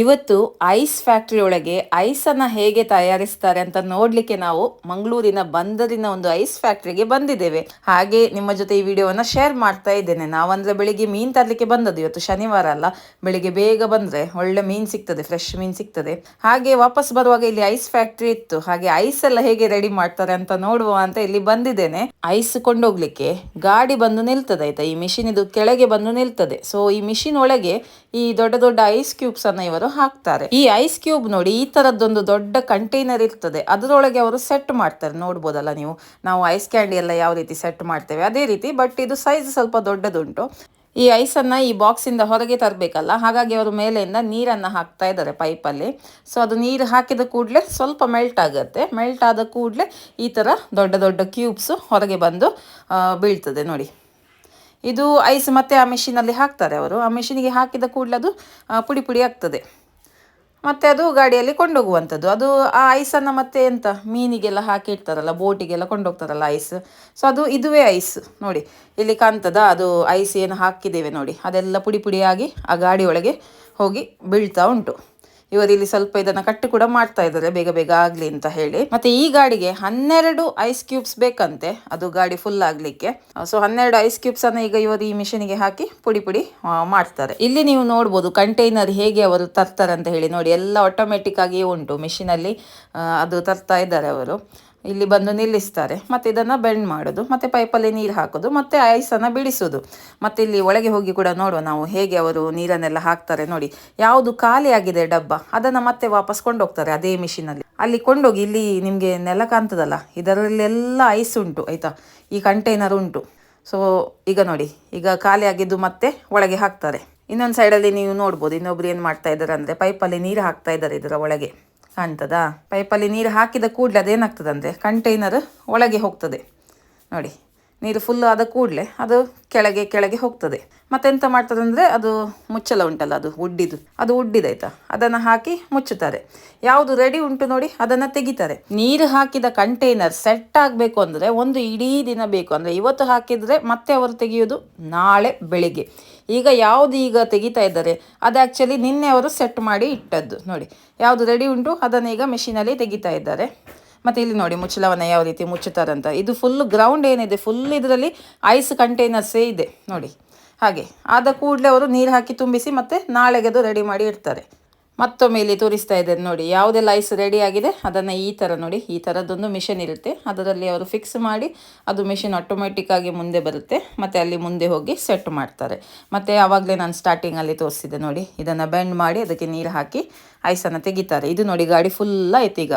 ಇವತ್ತು ice factory ಒಳಗೆ ಐಸನ್ನು ಹೇಗೆ ತಯಾರಿಸ್ತಾರೆ ಅಂತ ನೋಡ್ಲಿಕ್ಕೆ ನಾವು ಮಂಗಳೂರಿನ ಬಂದರಿನ ಒಂದು ಐಸ್ ಫ್ಯಾಕ್ಟ್ರಿಗೆ ಬಂದಿದ್ದೇವೆ. ಹಾಗೆ ನಿಮ್ಮ ಜೊತೆ ಈ ವಿಡಿಯೋವನ್ನ ಶೇರ್ ಮಾಡ್ತಾ ಇದ್ದೇನೆ. ನಾವಂದ್ರೆ ಬೆಳಿಗ್ಗೆ ಮೀನ್ ತರ್ಲಿಕ್ಕೆ ಬಂದದ್ದು. ಇವತ್ತು ಶನಿವಾರ ಅಲ್ಲ. ಬೆಳಿಗ್ಗೆ ಬೇಗ ಬಂದ್ರೆ ಒಳ್ಳೆ ಮೀನ್ ಸಿಗ್ತದೆ ಫ್ರೆಶ್ ಮೀನ್ ಸಿಗ್ತದೆ. ಹಾಗೆ ವಾಪಸ್ ಬರುವಾಗ ಇಲ್ಲಿ ಐಸ್ ಫ್ಯಾಕ್ಟರಿ ಇತ್ತು. ಹಾಗೆ ಐಸ್ ಎಲ್ಲ ಹೇಗೆ ರೆಡಿ ಮಾಡ್ತಾರೆ ಅಂತ ನೋಡುವ ಅಂತ ಇಲ್ಲಿ ಬಂದಿದ್ದೇನೆ. ಐಸ್ ಕೊಂಡೋಗ್ಲಿಕ್ಕೆ ಗಾಡಿ ಬಂದು ನಿಲ್ತದೆ, ಆಯ್ತಾ? ಈ ಮಿಷಿನ್ ಇದು ಕೆಳಗೆ ಬಂದು ನಿಲ್ತದೆ. ಸೊ ಈ ಮಿಷಿನ್ ಒಳಗೆ ಈ ದೊಡ್ಡ ದೊಡ್ಡ ಐಸ್ ಕ್ಯೂಬ್ಸ್ ಅನ್ನ ಇವರು ಹಾಕ್ತಾರೆ. ಈ ಐಸ್ ಕ್ಯೂಬ್ ನೋಡಿ ಈ ತರದ್ದೊಂದು ದೊಡ್ಡ ಕಂಟೈನರ್ ಇರ್ತದೆ. ಅದರೊಳಗೆ ಅವರು ಸೆಟ್ ಮಾಡ್ತಾರೆ. ನೋಡ್ಬೋದಲ್ಲ ನೀವು? ನಾವು ಐಸ್ ಕ್ಯಾಂಡಿ ಎಲ್ಲ ಯಾವ ರೀತಿ ಸೆಟ್ ಮಾಡ್ತೇವೆ? ಅದೇ ರೀತಿ, ಬಟ್ ಇದು ಸೈಜ್ ಸ್ವಲ್ಪ ದೊಡ್ಡದುಂಟು. ಈ ಐಸನ್ನ ಈ ಬಾಕ್ಸಿಂದ ಹೊರಗೆ ತರಬೇಕಲ್ಲ? ಹಾಗಾಗಿ ಅವರು ಮೇಲೆಯಿಂದ ನೀರನ್ನು ಹಾಕ್ತಾ ಇದ್ದಾರೆ ಪೈಪಲ್ಲಿ. ಸೊ, ಅದು ನೀರು ಹಾಕಿದ ಕೂಡಲೇ ಸ್ವಲ್ಪ ಮೆಲ್ಟ್ ಆಗುತ್ತೆ. ಮೆಲ್ಟ್ ಆದ ಕೂಡಲೇ ಈ ಥರ ದೊಡ್ಡ ದೊಡ್ಡ ಕ್ಯೂಬ್ಸು ಹೊರಗೆ ಬಂದು ಬೀಳ್ತದೆ ನೋಡಿ. ಇದು ಐಸ್ ಮತ್ತೆ ಆ ಮೆಷಿನಲ್ಲಿ ಹಾಕ್ತಾರೆ ಅವರು. ಆ ಮೆಷಿನಿಗೆ ಹಾಕಿದ ಕೂಡಲೇ ಅದು ಪುಡಿ ಪುಡಿ ಆಗ್ತದೆ. ಮತ್ತೆ ಅದು ಗಾಡಿಯಲ್ಲಿ ಕೊಂಡೋಗುವಂಥದ್ದು. ಅದು ಆ ಐಸನ್ನು ಮತ್ತೆ ಎಂತ, ಮೀನಿಗೆಲ್ಲ ಹಾಕಿಡ್ತಾರಲ್ಲ ಬೋಟಿಗೆಲ್ಲ ಕೊಂಡೋಗ್ತಾರಲ್ಲ ಐಸ್. ಸೊ ಅದು ಇದುವೇ ಐಸ್. ನೋಡಿ, ಇಲ್ಲಿ ಕಾಣ್ತದ ಅದು ಐಸ್ ಏನು ಹಾಕಿದ್ದೇವೆ ನೋಡಿ. ಅದೆಲ್ಲ ಪುಡಿ ಪುಡಿಯಾಗಿ ಆ ಗಾಡಿಯೊಳಗೆ ಹೋಗಿ ಬೀಳ್ತಾ ಉಂಟು. ಇವರು ಇಲ್ಲಿ ಸ್ವಲ್ಪ ಇದನ್ನ ಕಟ್ಟು ಕೂಡ ಮಾಡ್ತಾ ಇದ್ದಾರೆ, ಬೇಗ ಬೇಗ ಆಗಲಿ ಅಂತ ಹೇಳಿ. ಮತ್ತೆ ಈ ಗಾಡಿಗೆ ಹನ್ನೆರಡು ಐಸ್ ಕ್ಯೂಬ್ಸ್ ಬೇಕಂತೆ, ಅದು ಗಾಡಿ ಫುಲ್ ಆಗಲಿಕ್ಕೆ. ಸೊ ಹನ್ನೆರಡು ಐಸ್ ಕ್ಯೂಬ್ಸ್ ಅನ್ನ ಈಗ ಇವರು ಈ ಮಿಷಿನಿಗೆ ಹಾಕಿ ಪುಡಿ ಪುಡಿ ಮಾಡ್ತಾರೆ. ಇಲ್ಲಿ ನೀವು ನೋಡ್ಬೋದು ಕಂಟೈನರ್ ಹೇಗೆ ಅವರು ತರ್ತಾರೆ ಅಂತ ಹೇಳಿ ನೋಡಿ, ಎಲ್ಲ ಆಟೋಮೆಟಿಕ್ ಆಗಿ ಉಂಟು ಮಿಷಿನಲ್ಲಿ ಅದು ತರ್ತಾ ಇದ್ದಾರೆ ಅವರು. ಇಲ್ಲಿ ಬಂದು ನಿಲ್ಲಿಸ್ತಾರೆ. ಮತ್ತೆ ಇದನ್ನ ಬೆಂಡ್ ಮಾಡೋದು, ಮತ್ತೆ ಪೈಪಲ್ಲಿ ನೀರು ಹಾಕೋದು, ಮತ್ತೆ ಐಸನ್ನು ಬಿಡಿಸೋದು. ಮತ್ತೆ ಇಲ್ಲಿ ಒಳಗೆ ಹೋಗಿ ಕೂಡ ನೋಡುವ ನಾವು ಹೇಗೆ ಅವರು ನೀರನ್ನೆಲ್ಲ ಹಾಕ್ತಾರೆ ನೋಡಿ. ಯಾವುದು ಖಾಲಿಯಾಗಿದೆ ಡಬ್ಬ, ಅದನ್ನ ಮತ್ತೆ ವಾಪಸ್ ಕೊಂಡೋಗ್ತಾರೆ ಅದೇ ಮಿಷಿನಲ್ಲಿ ಅಲ್ಲಿ. ಕೊಂಡೋಗಿ ಇಲ್ಲಿ ನಿಮಗೆ ನೆಲ ಕಾಣ್ತದಲ್ಲ, ಇದರಲ್ಲೆಲ್ಲ ಐಸ್ ಉಂಟು, ಆಯಿತಾ? ಈ ಕಂಟೈನರ್ ಉಂಟು. ಸೊ ಈಗ ನೋಡಿ, ಈಗ ಖಾಲಿಯಾಗಿದ್ದು ಮತ್ತೆ ಒಳಗೆ ಹಾಕ್ತಾರೆ. ಇನ್ನೊಂದು ಸೈಡಲ್ಲಿ ನೀವು ನೋಡ್ಬೋದು, ಇನ್ನೊಬ್ರು ಏನು ಮಾಡ್ತಾ ಇದ್ದಾರೆ ಅಂದರೆ ಪೈಪಲ್ಲಿ ನೀರು ಹಾಕ್ತಾ ಇದ್ದಾರೆ ಇದರ ಒಳಗೆ. ಕಾಣ್ತದಾ ಪೈಪಲ್ಲಿ ನೀರು ಹಾಕಿದ ಕೂಡಲೇ ಅದೇನಾಗ್ತದೆ ಅಂದರೆ ಕಂಟೈನರ್ ಒಳಗೆ ಹೋಗ್ತದೆ. ನೋಡಿ. ನೀರು ಫುಲ್ ಆದ ಕೂಡಲೇ ಅದು ಕೆಳಗೆ ಕೆಳಗೆ ಹೋಗ್ತದೆ. ಮತ್ತೆಂತ ಮಾಡ್ತದೆ ಅಂದರೆ ಅದು ಮುಚ್ಚಲ ಉಂಟಲ್ಲ, ಅದು ಉಡ್ಡಿದು ಅದು ಉಡ್ಡಿದಾಯ್ತಾ? ಅದನ್ನು ಹಾಕಿ ಮುಚ್ಚುತ್ತಾರೆ. ಯಾವುದು ರೆಡಿ ಉಂಟು ನೋಡಿ ಅದನ್ನು ತೆಗಿತಾರೆ. ನೀರು ಹಾಕಿದ ಕಂಟೈನರ್ ಸೆಟ್ ಆಗಬೇಕು ಅಂದರೆ ಒಂದು ಇಡೀ ದಿನ ಬೇಕು. ಅಂದರೆ ಇವತ್ತು ಹಾಕಿದರೆ ಮತ್ತೆ ಅವರು ತೆಗೆಯೋದು ನಾಳೆ ಬೆಳಿಗ್ಗೆ. ಈಗ ಯಾವುದು ಈಗ ತೆಗಿತಾ ಇದ್ದಾರೆ, ಅದು ಆ್ಯಕ್ಚುಲಿ ನಿನ್ನೆ ಅವರು ಸೆಟ್ ಮಾಡಿ ಇಟ್ಟದ್ದು ನೋಡಿ. ಯಾವುದು ರೆಡಿ ಉಂಟು ಅದನ್ನು ಈಗ ಮೆಷಿನಲ್ಲಿ ತೆಗಿತಾ ಇದ್ದಾರೆ. ಮತ್ತು ಇಲ್ಲಿ ನೋಡಿ ಮುಚ್ಚಳವನ್ನು ಯಾವ ರೀತಿ ಮುಚ್ಚುತ್ತಾರಂತ ಇದು ಫುಲ್ ಗ್ರೌಂಡ್ ಏನಿದೆ ಫುಲ್ ಇದರಲ್ಲಿ ಐಸ್ ಕಂಟೈನರ್ಸೇ ಇದೆ. ನೋಡಿ. ಹಾಗೆ, ಆದ ಕೂಡಲೇ ಅವರು ನೀರು ಹಾಕಿ ತುಂಬಿಸಿ ಮತ್ತೆ ನಾಳೆಗೆ ಅದು ರೆಡಿ ಮಾಡಿ ಇಡ್ತಾರೆ. ಮತ್ತೊಮ್ಮೆ ಇಲ್ಲಿ ತೋರಿಸ್ತಾ ಇದ್ದಾರೆ ನೋಡಿ, ಯಾವುದೆಲ್ಲ ಐಸ್ ರೆಡಿ ಆಗಿದೆ, ಅದನ್ನು ಈ ಥರ ನೋಡಿ, ಈ ಥರದ್ದೊಂದು ಮಿಷಿನ್ ಇರುತ್ತೆ. ಅದರಲ್ಲಿ ಅವರು ಫಿಕ್ಸ್ ಮಾಡಿ, ಅದು ಮಿಷಿನ್ ಆಟೋಮೆಟಿಕ್ಕಾಗಿ ಮುಂದೆ ಬರುತ್ತೆ. ಮತ್ತು ಅಲ್ಲಿ ಮುಂದೆ ಹೋಗಿ ಸೆಟ್ ಮಾಡ್ತಾರೆ. ಮತ್ತು ಆವಾಗಲೇ ನಾನು ಸ್ಟಾರ್ಟಿಂಗಲ್ಲಿ ತೋರಿಸಿದೆ ನೋಡಿ, ಇದನ್ನು ಬೆಂಡ್ ಮಾಡಿ ಅದಕ್ಕೆ ನೀರು ಹಾಕಿ ಐಸನ್ನು ತೆಗಿತಾರೆ. ಇದು ನೋಡಿ ಗಾಡಿ ಫುಲ್ ಆಯ್ತು ಈಗ.